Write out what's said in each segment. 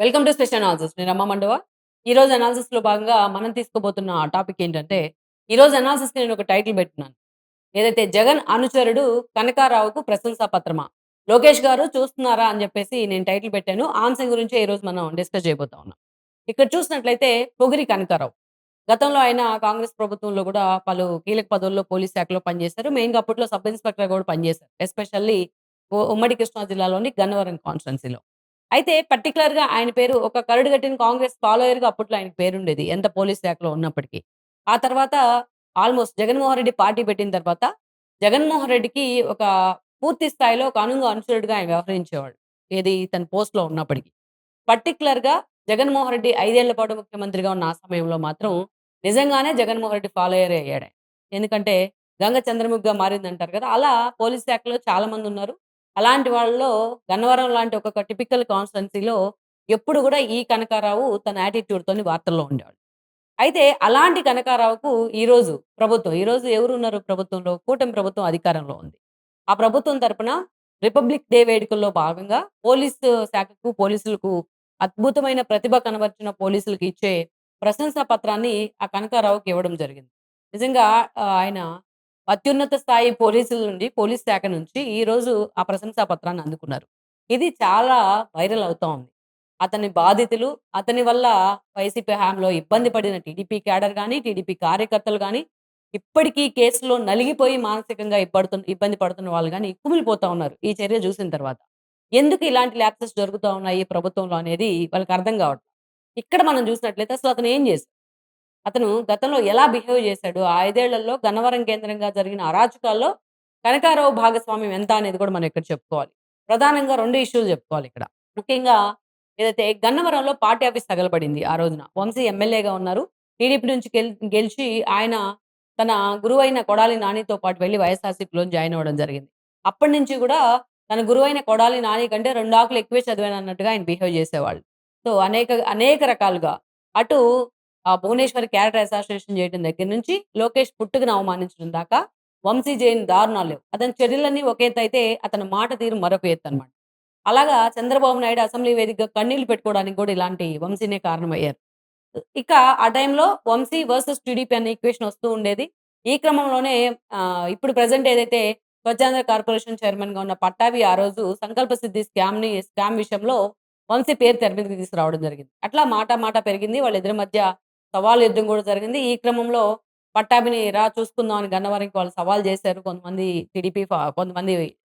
Welcome to special analysis. నేను రమ్మ మండవ. ఈరోజు అనాలిసిస్‌లో భాగంగా మనం తీసుకోబోతున్న టాపిక్ ఏంటంటే, ఈరోజు అనాలిసిస్‌కి నేను ఒక టైటిల్ పెట్టున్నాను ఏదైతే జగన్ అనుచరుడు కనకారావుకు ప్రశంసా పత్రమా? లోకేష్ గారు చూస్తున్నారా? అని చెప్పేసి నేను టైటిల్ పెట్టాను. ఆన్సర్ గురించి ఈ ఈరోజు మనం డిస్కస్ చేయబోతా ఉన్నాం. ఇక్కడ చూసినట్లయితే పొగిరి కనకారావు. గతంలో ఆయన కాంగ్రెస్ ప్రభుత్వంలో కూడా పలు కీలక పదవుల్లో పోలీస్ శాఖలో పనిచేశారు. మెయిన్‌గా అప్పట్లో సబ్ ఇన్స్పెక్టర్ కూడా పనిచేశారు. ఎస్పెషల్లీ ఉమ్మడి కృష్ణా జిల్లాలోని గన్నవరం కాన్స్టెన్సీలో అయితే పర్టికులర్గా ఆయన పేరు ఒక కరడుగట్టిన కాంగ్రెస్ ఫాలోయర్గా అప్పట్లో ఆయన పేరుండేది. ఎంత పోలీస్ శాఖలో ఉన్నప్పటికీ ఆ తర్వాత ఆల్‌మోస్ట్ జగన్మోహన్ రెడ్డి పార్టీ పెట్టిన తర్వాత, జగన్మోహన్ రెడ్డికి ఒక పూర్తి స్థాయిలో ఒక అనుంగు అనుచరుడుగా ఆయన వ్యవహరించేవాడు. ఏది తన పోస్ట్‌లో పర్టికులర్గా జగన్మోహన్ రెడ్డి ఐదేళ్ళ పాటు ముఖ్యమంత్రిగా ఉన్న ఆ సమయంలో మాత్రం నిజంగానే జగన్మోహన్ రెడ్డి ఫాలోయర్ అయ్యాడు ఎందుకంటే గంగ చంద్రముఖిగా మారిందంటారు కదా! అలా పోలీస్ శాఖలో చాలా మంది ఉన్నారు అలాంటి వాళ్ళలో గన్నవరం లాంటి ఒక టిపికల్ కాన్స్టిట్యున్సీలో ఎప్పుడు కూడా ఈ కనకారావు తన యాటిట్యూడ్‌తోని వార్తల్లో ఉండేవాడు. అయితే అలాంటి కనకారావుకు ఈరోజు ప్రభుత్వం ఈరోజు ఎవరున్నారు ప్రభుత్వంలో? కూటమి ప్రభుత్వం అధికారంలో ఉంది. ఆ ప్రభుత్వం తరపున రిపబ్లిక్ డే వేడుకల్లో భాగంగా పోలీసు శాఖకు, పోలీసులకు అద్భుతమైన ప్రతిభ కనబర్చిన పోలీసులకు ఇచ్చే ప్రశంసా పత్రాన్ని ఆ కనకారావుకి ఇవ్వడం జరిగింది. నిజంగా ఆయన అత్యున్నత స్థాయి పోలీసుల నుండి, పోలీస్ శాఖ నుంచి ఈరోజు ఆ ప్రశంసా పత్రాన్ని అందుకున్నారు. ఇది చాలా వైరల్ అవుతా ఉంది. అతని బాధితులు, అతని వల్ల వైసీపీ హయాంలో ఇబ్బంది పడిన టీడీపీ క్యాడర్ గాని, టీడీపీ కార్యకర్తలు కానీ ఇప్పటికీ కేసులో నలిగిపోయి మానసికంగా ఇబ్బడుతున్న ఇబ్బంది పడుతున్న వాళ్ళు గాని కుమిలిపోతా ఉన్నారు. ఈ చర్య చూసిన తర్వాత. ఎందుకు ఇలాంటి ల్యాప్సెస్ జరుగుతూ ఉన్నాయి ప్రభుత్వంలో అనేది వాళ్ళకి అర్థం కావట్లేదు. ఇక్కడ మనం చూసినట్లయితే అసలు అతను ఏం చేశారు అతను గతంలో ఎలా బిహేవ్ చేశాడు? ఆ ఐదేళ్ళలో గన్నవరం కేంద్రంగా జరిగిన అరాచకాల్లో కనకారావు భాగస్వామ్యం ఎంత అనేది కూడా మనం ఇక్కడ చెప్పుకోవాలి. ప్రధానంగా రెండు ఇష్యూలు చెప్పుకోవాలి ఇక్కడ. ముఖ్యంగా ఏదైతే గన్నవరంలో పార్టీ ఆఫీస్ తగలబడింది ఆ రోజున. వంశీ ఎమ్మెల్యేగా ఉన్నారు. టీడీపీ నుంచి గెలిచి ఆయన తన గురువైన కొడాలి నానితో పాటు వెళ్ళి వైఎస్ఆర్‌సీపీలో జాయిన్ అవ్వడం జరిగింది. అప్పటి నుంచి కూడా తన గురువైన కొడాలి నాని కంటే రెండు ఆకులు ఎక్కువే చదివానన్నట్టుగా ఆయన బిహేవ్ చేసేవాళ్ళు. సో అనేక అనేక రకాలుగా అటు ఆ భువనేశ్వర్ క్యారెక్టర్ అసోసియేషన్ చేయడం దగ్గర నుంచి, లోకేష్ పుట్టుకుని అవమానించడం దాకా, వంశీ జైన్ దారుణాలు లేవు. అతని చర్యలన్నీ ఒక ఎత్తయితే, అతని మాట తీరు మరొక ఎత్తు అనమాట అలాగా చంద్రబాబు నాయుడు అసెంబ్లీ వేదికగా కన్నీళ్ళు పెట్టుకోవడానికి కూడా ఇలాంటి వంశీనే కారణమయ్యారు. ఇక ఆ టైంలో వంశీ వర్సెస్ టీడీపీ అనే ఈక్వేషన్ వస్తూ ఉండేది. ఈ క్రమంలోనే ఇప్పుడు ప్రజెంట్ ఏదైతే స్వచ్ఛాంధ్ర కార్పొరేషన్ చైర్మన్గా ఉన్న పట్టాభి ఆ రోజు సంకల్ప సిద్ధి స్కామ్ని స్కామ్ విషయంలో వంశీ పేరు తెర మీదకి తీసుకురావడం జరిగింది. అట్లా మాట మాట పెరిగింది. వాళ్ళిద్దరి మధ్య సవాల్ యుద్ధం కూడా జరిగింది. ఈ క్రమంలో పట్టాభిని రా చూసుకుందాం అని గన్నవరంకి వాళ్ళు సవాల్ చేశారు. కొంతమంది టీడీపీ కొంతమంది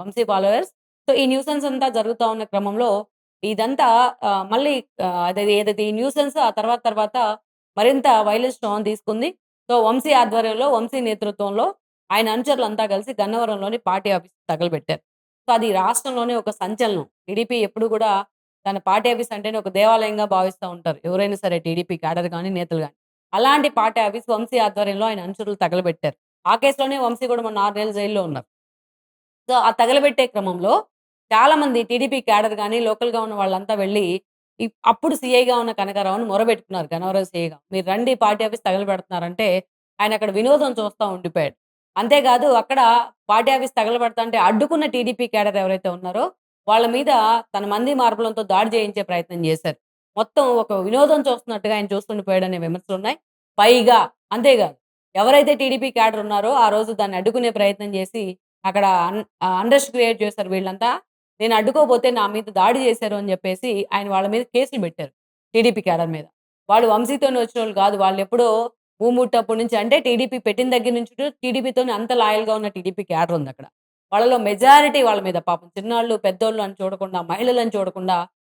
వంశీ ఫాలోవర్స్. సో, ఈ న్యూసెన్స్ అంతా జరుగుతూ ఉన్న క్రమంలో ఇదంతా మళ్ళీ ఏదైతే ఈ న్యూసెన్స్ ఆ తర్వాత తర్వాత మరింత వైలెన్స్ టోన్ తీసుకుంది. సో, వంశీ ఆధ్వర్యంలో, వంశీ నేతృత్వంలో ఆయన అనుచరులంతా కలిసి గన్నవరంలోని పార్టీ ఆఫీస్ తగలబెట్టారు. సో, అది రాష్ట్రంలోనే ఒక సంచలనం. టీడీపీ ఎప్పుడు కూడా తన పార్టీ ఆఫీస్ అంటేనే ఒక దేవాలయంగా భావిస్తా ఉంటారు. ఎవరైనా సరే టీడీపీ క్యాడర్ కానీ నేతలు కానీ అలాంటి పార్టీ ఆఫీస్ వంశీ ఆధ్వర్యంలో ఆయన అనుచరులు తగలబెట్టారు. ఆ కేసులోనే వంశీ కూడా మొన్న 6 నెలలు జైల్‌లో ఉన్నారు. సో, ఆ తగలబెట్టే క్రమంలో చాలా మంది టీడీపీ క్యాడర్ గాని, లోకల్‌గా ఉన్న వాళ్ళంతా వెళ్ళి అప్పుడు సీఐగా ఉన్న కనకారావుని మొరబెట్టుకున్నారు గనవరావు సీఐగా. మీరు రండి పార్టీ ఆఫీస్ తగలబెడుతున్నారంటే, ఆయన అక్కడ వినోదం చూస్తా ఉండిపోయాడు. అంతేకాదు అక్కడ పార్టీ ఆఫీస్ తగలబెడతాంటే అడ్డుకున్న టీడీపీ క్యాడర్ ఎవరైతే ఉన్నారో, వాళ్ళ మీద తన మంది మార్బలంతో దాడి చేయించే ప్రయత్నం చేశారు. మొత్తం ఒక వినోదం చూస్తున్నట్టుగా ఆయన చూస్తుండిపోయాడనే విమర్శలున్నాయి. పైగా అంతేకాదు ఎవరైతే టీడీపీ క్యాడర్ ఉన్నారో, ఆ రోజు దాన్ని అడ్డుకునే ప్రయత్నం చేసి అక్కడ అండర్స్ క్రియేట్ చేశారు వీళ్ళంతా. నేను అడ్డుకోపోతే నా మీద దాడి చేశారు అని చెప్పేసి ఆయన వాళ్ళ మీద కేసులు పెట్టారు. టీడీపీ క్యాడర్ మీద. వాళ్ళు వంశీతోనే వచ్చినోళ్ళు కాదు. వాళ్ళు వాళ్ళెప్పుడో భూముట్టప్పటి నుంచి అంటే టీడీపీ పెట్టిన దగ్గర నుంచి టీడీపీతోనే అంత లాయల్‌గా ఉన్న టీడీపీ క్యాడర్ ఉంది అక్కడ వాళ్ళలో మెజారిటీ వాళ్ళ మీద పాపం చిన్నోళ్ళు, పెద్దోళ్ళు అని చూడకుండా, మహిళలను చూడకుండా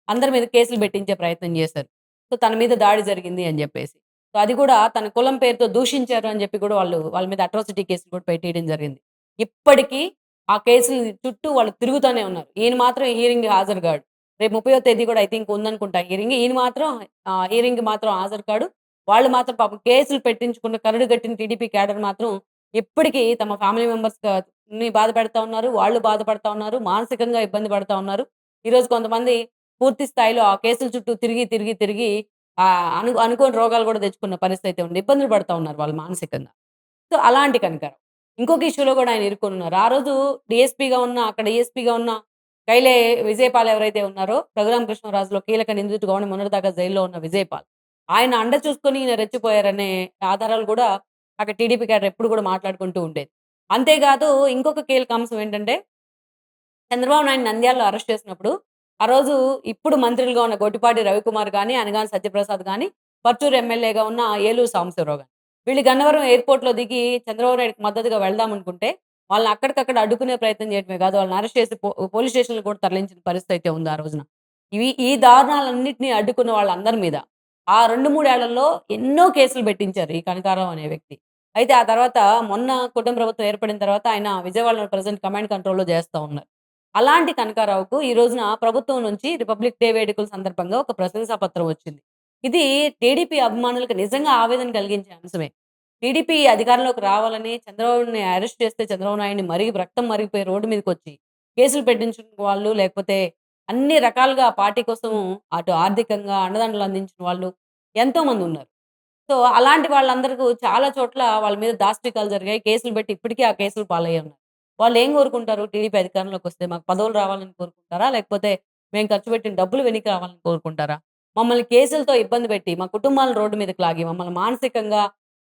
అందరి మీద కేసులు పెట్టించే ప్రయత్నం చేశారు. సో, తన మీద దాడి జరిగింది అని చెప్పేసి. సో, అది కూడా తన కులం పేరుతో దూషించారు అని చెప్పి కూడా వాళ్ళు వాళ్ళ మీద అట్రాసిటీ కేసులు కూడా పెట్టేయడం జరిగింది. ఇప్పటికీ ఆ కేసులు చుట్టూ వాళ్ళు తిరుగుతూనే ఉన్నారు. ఈయన మాత్రం హీరింగ్ హాజరు కాడు. రేపు 30వ తేదీ కూడా ఐ థింక్ ఉందనుకుంటా హీరింగ్ ఈయన మాత్రం హీరింగ్ మాత్రం హాజరు కాడు. వాళ్ళు మాత్రం పాపం కేసులు పెట్టించుకున్న కరడుగట్టిన టీడీపీ క్యాడర్ మాత్రం ఇప్పటికీ తమ ఫ్యామిలీ ని బాధ పెడతా ఉన్నారు. వాళ్ళు బాధపడతా ఉన్నారు. మానసికంగా ఇబ్బంది పడతా ఉన్నారు. ఈరోజు కొంతమంది పూర్తి స్థాయిలో ఆ కేసుల చుట్టూ తిరిగి, తిరిగి, తిరిగి ఆ అను అనుకోని రోగాలు కూడా తెచ్చుకున్న పరిస్థితి అయితే ఉంది. ఇబ్బందులు పడతా ఉన్నారు వాళ్ళు మానసికంగా. సో, అలాంటి కనకారావు. ఇంకొక ఇష్యూలో కూడా ఆయన ఇరుక్కున్నారు. ఆ రోజు డిఎస్పీగా ఉన్న అక్కడ డీఎస్పీగా ఉన్న కైలే విజయపాల్ ఎవరైతే ఉన్నారో రఘురామ కృష్ణరాజులో కీలక నిందితుడుగా ఉన్న మొన్నటిదాకా జైల్లో ఉన్న విజయపాల్ ఆయన అండ చూసుకొని ఈయన రెచ్చిపోయారనే ఆధారాలు కూడా అక్కడ టీడీపీ క్యాడర్ ఎప్పుడు కూడా మాట్లాడుకుంటూ ఉండేది అంతేకాదు ఇంకొక కీలక అంశం ఏంటంటే చంద్రబాబు నాయుడు నంద్యాలలో అరెస్ట్ చేసినప్పుడు ఆ రోజు ఇప్పుడు మంత్రులుగా ఉన్న గొట్టిపాటి రవికుమార్ కానీ అనగాని సత్యప్రసాద్ కానీ పర్చూరు ఎమ్మెల్యేగా ఉన్న ఏలూరు సాంబశివరావు గారు వీళ్ళు గన్నవరం ఎయిర్పోర్ట్లో దిగి చంద్రబాబు నాయుడుకి మద్దతుగా వెళ్దాం అనుకుంటే వాళ్ళని అక్కడికక్కడ అడ్డుకునే ప్రయత్నం చేయడమే కాదు వాళ్ళని అరెస్ట్ చేసి పో- పోలీస్ స్టేషన్లు కూడా తరలించిన పరిస్థితి అయితే ఉంది ఆ రోజున. ఇవి ఈ దారుణాలన్నింటినీ అడ్డుకున్న వాళ్ళందరి మీద ఆ రెండు మూడేళ్ళలో ఎన్నో కేసులు పెట్టించారు ఈ కనకారావు అనే వ్యక్తి. అయితే ఆ తర్వాత మొన్న కుటుంబ ప్రభుత్వం ఏర్పడిన తర్వాత ఆయన విజయవాడలో ప్రజెంట్ కమాండ్ కంట్రోల్లో చేస్తూ ఉన్నారు. అలాంటి కనకారావుకు ఈ రోజున ప్రభుత్వం నుంచి రిపబ్లిక్ డే వేడుకల సందర్భంగా ఒక ప్రశంసా పత్రం వచ్చింది. ఇది టీడీపీ అభిమానులకు నిజంగా ఆవేదన కలిగించే అంశమే. టీడీపీ అధికారంలోకి రావాలని చంద్రబాబుని అరెస్ట్ చేస్తే చంద్రబాబు నాయుడిని మరిగి రక్తం మరిగిపోయి రోడ్డు మీదకి వచ్చి కేసులు పెట్టించిన వాళ్ళు లేకపోతే అన్ని రకాలుగా పార్టీ కోసం అటు ఆర్థికంగా అండదండలు అందించిన వాళ్ళు ఎంతో మంది ఉన్నారు. సో అలాంటి వాళ్ళందరికీ చాలా చోట్ల వాళ్ళ మీద దాష్టికాలు జరిగాయి. కేసులు పెట్టి ఇప్పటికీ ఆ కేసులు పాలయ్యి ఉన్నారు వాళ్ళు ఏం కోరుకుంటారు? టీడీపీ అధికారంలోకి వస్తే మాకు పదవులు రావాలని కోరుకుంటారా? లేకపోతే మేము ఖర్చు పెట్టిన డబ్బులు వెనక్కి రావాలని కోరుకుంటారా? మమ్మల్ని కేసులతో ఇబ్బంది పెట్టి మా కుటుంబాలను రోడ్డు మీదకి లాగి మమ్మల్ని మానసికంగా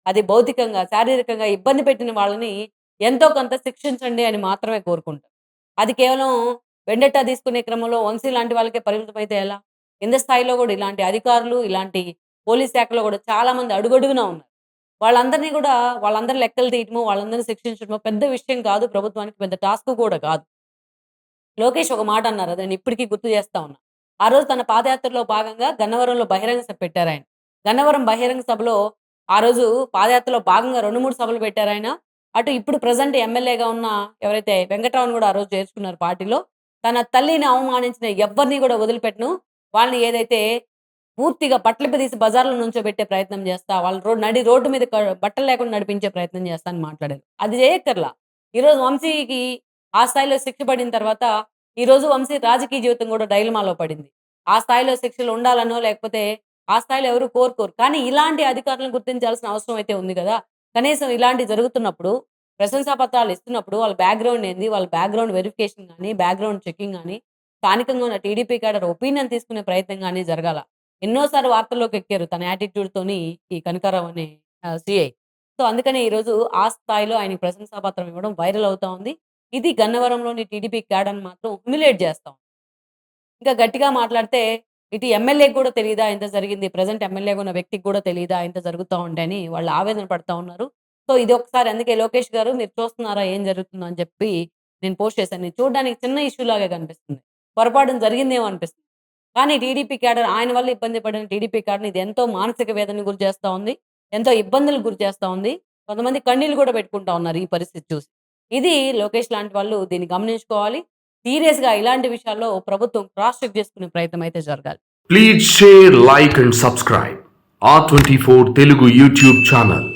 అది భౌతికంగా శారీరకంగా ఇబ్బంది పెట్టిన వాళ్ళని ఎంతో కొంత శిక్షించండి అని మాత్రమే కోరుకుంటారు అది కేవలం వెండట్టా తీసుకునే క్రమంలో వంశీ లాంటి వాళ్ళకే పరిమితం అయితే ఎలా? కింద స్థాయిలో కూడా ఇలాంటి అధికారులు ఇలాంటి పోలీస్ శాఖలో కూడా చాలా మంది అడుగడుగునా ఉన్నారు. వాళ్ళందరినీ కూడా వాళ్ళందరి లెక్కలు తీయటము వాళ్ళందరినీ శిక్షించడము పెద్ద విషయం కాదు ప్రభుత్వానికి పెద్ద టాస్క్ కూడా కాదు. లోకేష్ ఒక మాట అన్నారు అదని ఇప్పటికీ గుర్తు చేస్తా ఉన్నా. ఆ రోజు తన పాదయాత్రలో భాగంగా గన్నవరంలో బహిరంగ సభ పెట్టారు ఆయన. గన్నవరం బహిరంగ సభలో ఆ రోజు పాదయాత్రలో భాగంగా రెండు మూడు సభలు పెట్టారు ఆయన. అటు ఇప్పుడు ప్రజెంట్ ఎమ్మెల్యేగా ఉన్న ఎవరైతే వెంకటరావును కూడా ఆ రోజు చేర్చుకున్నారు పార్టీలో తన తల్లిని అవమానించిన ఎవరిని కూడా వదిలిపెట్టను. వాళ్ళని ఏదైతే పూర్తిగా బట్టలు తీసి బజార్లో నుంచోబెట్టే ప్రయత్నం చేస్తా వాళ్ళ రోడ్ నడి రోడ్డు మీద బట్టలు లేకుండా నడిపించే ప్రయత్నం చేస్తా అని మాట్లాడారు. అది చేయక్కర్లా. ఈరోజు వంశీకి ఆ స్థాయిలో శిక్ష పడిన తర్వాత ఈ రోజు వంశీ రాజకీయ జీవితం కూడా డైలమాలో పడింది. ఆ స్థాయిలో శిక్షలు ఉండాలనో లేకపోతే ఆ స్థాయిలో ఎవరు కోరుకోరు. కానీ ఇలాంటి అధికారులను గుర్తించాల్సిన అవసరం అయితే ఉంది కదా. కనీసం ఇలాంటి జరుగుతున్నప్పుడు ప్రశంసా పత్రాలు ఇస్తున్నప్పుడు వాళ్ళ బ్యాక్గ్రౌండ్ ఏంది? వాళ్ళ బ్యాక్గ్రౌండ్ వెరిఫికేషన్ కానీ బ్యాక్గ్రౌండ్ చెకింగ్ కానీ స్థానికంగా ఉన్న టీడీపీ కేడర్ ఒపీనియన్ తీసుకునే ప్రయత్నం కానీ జరగాల. ఎన్నోసార్లు వార్తల్లోకి ఎక్కారు తన యాటిట్యూడ్తోని ఈ కనకారావు అనే సిఐ. సో అందుకనే ఈ రోజు ఆ స్థాయిలో ఆయనకి ప్రశంసా పత్రం ఇవ్వడం వైరల్ అవుతా ఉంది. ఇది గన్నవరంలోని టీడీపీ క్యాడర్ని మాత్రం హ్యూమిలేట్ చేస్తాం ఇంకా గట్టిగా మాట్లాడితే ఇటు ఎమ్మెల్యేకి కూడా తెలియదా ఇంత జరిగింది ప్రజెంట్ ఎమ్మెల్యేగా ఉన్న వ్యక్తికి కూడా తెలియదా ఇంత జరుగుతూ ఉంటే అని వాళ్ళు ఆవేదన పడతా ఉన్నారు. సో ఇది ఒకసారి అందుకే లోకేష్ గారు మీరు చూస్తున్నారా ఏం జరుగుతుందో అని చెప్పి నేను పోస్ట్ చేశాను. చూడడానికి చిన్న ఇష్యూ లాగా కనిపిస్తుంది. పొరపాటు జరిగిందేమో అనిపిస్తుంది. కానీ టీడీపీ క్యాడర్ ఆయన వల్ల ఇబ్బంది పడిన టీడీపీ క్యాడర్ ఇది ఎంతో మానసిక వేదన గురి చేస్తూ ఉంది ఎంతో ఇబ్బందులు గురి చేస్తా ఉంది. కొంతమంది కన్నీళ్ళు కూడా పెట్టుకుంటా ఉన్నారు ఈ పరిస్థితి చూసి. ఇది లోకేష్ లాంటి వాళ్ళు దీన్ని గమనించుకోవాలి. సీరియస్గా ఇలాంటి విషయాల్లో ప్రభుత్వం క్రాస్ చెక్ చేసుకునే ప్రయత్నం అయితే జరగాలి. Please share like and subscribe ఆ twenty four Telugu YouTube channel